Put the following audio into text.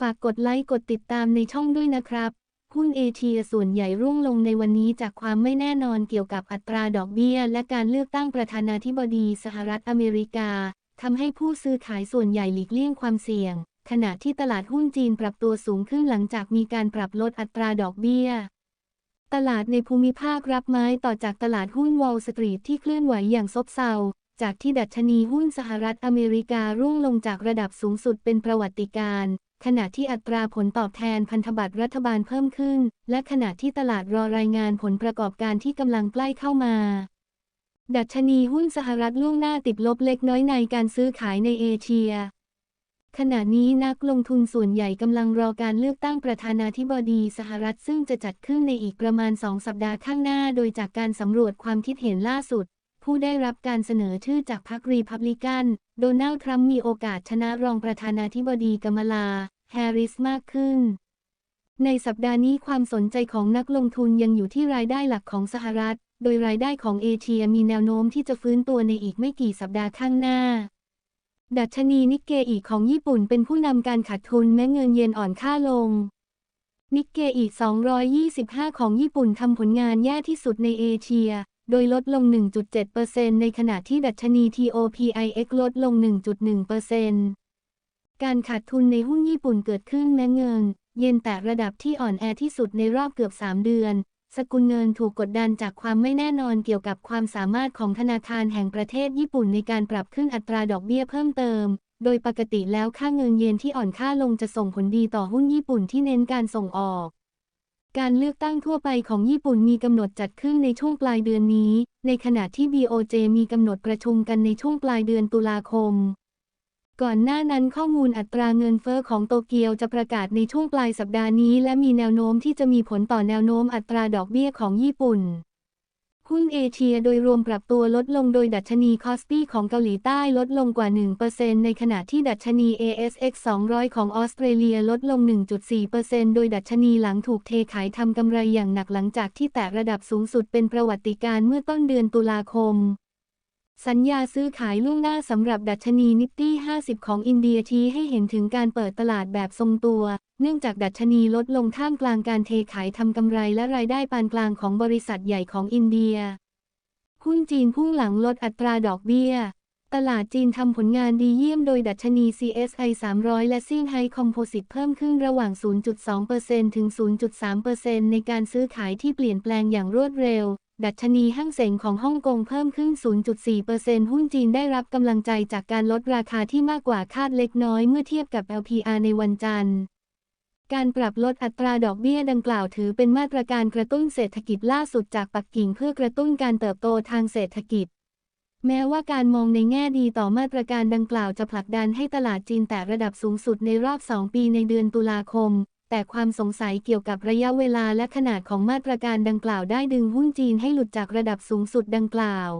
ฝากกดไลค์กดติดตามในช่องด้วยนะครับ หุ้นเอเชียส่วนใหญ่ร่วงลงในวันนี้จากความไม่แน่นอนเกี่ยวกับอัตราดอกเบี้ย และการเลือกตั้งประธานาธิบดีสหรัฐอเมริกาทำให้ผู้ซื้อขายส่วนใหญ่หลีกเลี่ยงความเสี่ยง ขณะที่ตลาดหุ้นจีนปรับตัวสูงขึ้นหลังจากมีการปรับลดอัตราดอกเบี้ย ตลาดในภูมิภาครับไม้ต่อจากตลาดหุ้นวอลสตรีทที่เคลื่อนไหวอย่างซบเซาจากที่ดัชนีหุ้นสหรัฐอเมริการ่วงลงจากระดับสูงสุดเป็นประวัติการณ์ ขณะที่อัตราผลตอบแทนพันธบัตรรัฐบาลเพิ่มขึ้น และขณะที่ตลาดรอรายงานผลประกอบการที่กำลังใกล้เข้ามา ดัชนีหุ้นสหรัฐล่วงหน้าติดลบเล็กน้อยในการซื้อขายในเอเชีย ขณะนี้นักลงทุนส่วนใหญ่กำลังรอการเลือกตั้งประธานาธิบดีสหรัฐซึ่งจะจัดขึ้นในอีกประมาณสองสัปดาห์ข้างหน้า โดยจากการสำรวจความคิดเห็นล่าสุดผู้ได้รับการเสนอชื่อจากพรรครีพับลิกัน โดนัลด์ทรัมป์มีโอกาสชนะรองประธานาธิบดีกัมลา แฮร์ริสมากขึ้น ในสัปดาห์นี้ความสนใจของนักลงทุนยังอยู่ที่รายได้หลักของสหรัฐ โดยรายได้ของเอเชียมีแนวโน้มที่จะฟื้นตัวในอีกไม่กี่สัปดาห์ข้างหน้า ดัชนีนิกเกอีของญี่ปุ่นเป็นผู้นำการขาดทุนแม้เงินเยนอ่อนค่าลงนิกเกอี225 ของญี่ปุ่นทำผลงานแย่ที่สุดในเอเชีย โดยลดลง 1.7%ในขณะที่ดัชนี TOPIX ลดลง 1.1% การขาดทุนในหุ้นญี่ปุ่นเกิดขึ้นแม้เงิน เยนแตะระดับที่อ่อนแอที่สุดในรอบเกือบ 3 เดือน สกุลเงินถูกกดดันจากความไม่แน่นอนเกี่ยวกับความสามารถของธนาคารแห่งประเทศญี่ปุ่นในการปรับขึ้นอัตราดอกเบี้ยเพิ่มเติม โดยปกติแล้วค่าเงินเยนที่อ่อนค่าลงจะส่งผลดีต่อหุ้นญี่ปุ่นที่เน้นการส่งออกการเลือกตั้งทั่วไปของญี่ปุ่นมีกำหนดจัดขึ้นในช่วงปลายเดือนนี้ ในขณะที่ BOJ มีกำหนดประชุมกันในช่วงปลายเดือนตุลาคม ก่อนหน้านั้นข้อมูลอัตราเงินเฟอ้อของโตเกียวจะประกาศในช่วงปลายสัปดาห์นี้และมีแนวโน้มที่จะมีผลต่อแนวโน้มอัตราดอกเบี้ยของญี่ปุ่น หุ้นเอเชียโดยรวมปรับตัวลดลงโดยดัชนีคอสปีของเกาหลีใต้ลดลงกว่า 1%ในขณะที่ดัชนี ASX 200 ของออสเตรเลียลดลง 1.4%โดยดัชนีหลังถูกเทขายทำกำไรอย่างหนักหลังจากที่แตะระดับสูงสุดเป็นประวัติการเมื่อต้นเดือนตุลาคม สัญญาซื้อขายล่วงหน้าสำหรับดัชนีนิฟตี้ 50 ของอินเดียชี้ให้เห็นถึงการเปิดตลาดแบบทรงตัว เนื่องจากดัชนีลดลงท่ามกลางการเทขายทำกำไรและรายได้ปานกลางของบริษัทใหญ่ของอินเดีย หุ้นจีนพุ่งหลังลดอัตราดอกเบี้ย ตลาดจีนทำผลงานดีเยี่ยมโดยดัชนี CSI 300 และซิ่งไฮคอมโพสิตเพิ่มขึ้นระหว่าง 0.2%ถึง 0.3%ในการซื้อขายที่เปลี่ยนแปลงอย่างรวดเร็ว ดัชนีห้างเส็งของฮ่องกงเพิ่มขึ้น 0.4%หุ้นจีนได้รับกำลังใจจากการลดราคาที่มากกว่าคาดเล็กน้อยเมื่อเทียบกับ LPR ในวันจันทร์ การปรับลดอัตราดอกเบี้ยดังกล่าวถือเป็นมาตรการกระตุ้นเศรษฐกิจล่าสุดจากปักกิ่งเพื่อกระตุ้นการเติบโตทางเศรษฐกิจ แม้ว่าการมองในแง่ดีต่อมาตรการดังกล่าวจะผลักดันให้ตลาดจีนแตะระดับสูงสุดในรอบ 2 ปีในเดือนตุลาคม แต่ความสงสัยเกี่ยวกับระยะเวลาและขนาดของมาตรการดังกล่าวได้ดึงหุ้นจีนให้หลุดจากระดับสูงสุดดังกล่าว